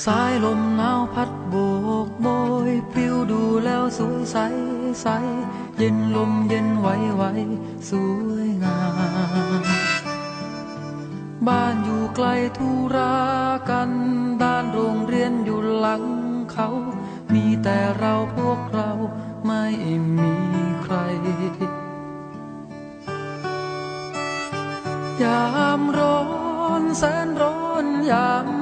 สายลมหนาวพัดโบกโบยปลิวดูแล้วสวยใสใส เย็นลมเย็นไหวไหวสวยงาม บ้านอยู่ไกลธุรากันด้านโรงเรียนอยู่หลังเขา มีแต่เราพวกเราไม่มีใคร ยามร้อนแสนร้อนยาม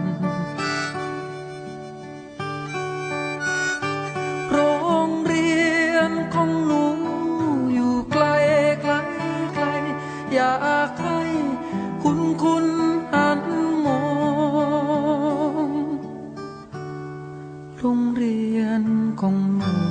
าใครคุณคุณหันมองโรงเรียนของหนู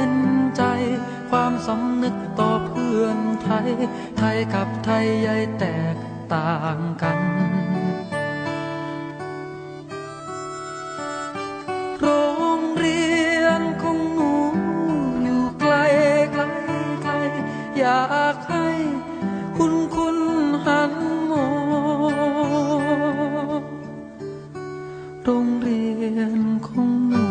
น สำนึกต่อเพื่อนไทย ไทยกับไทยใยแตกต่างกัน โรงเรียนของหนูอยู่ไกลไกลไกลอยากให้คุณคุณหันมองโรงเรียนของหนู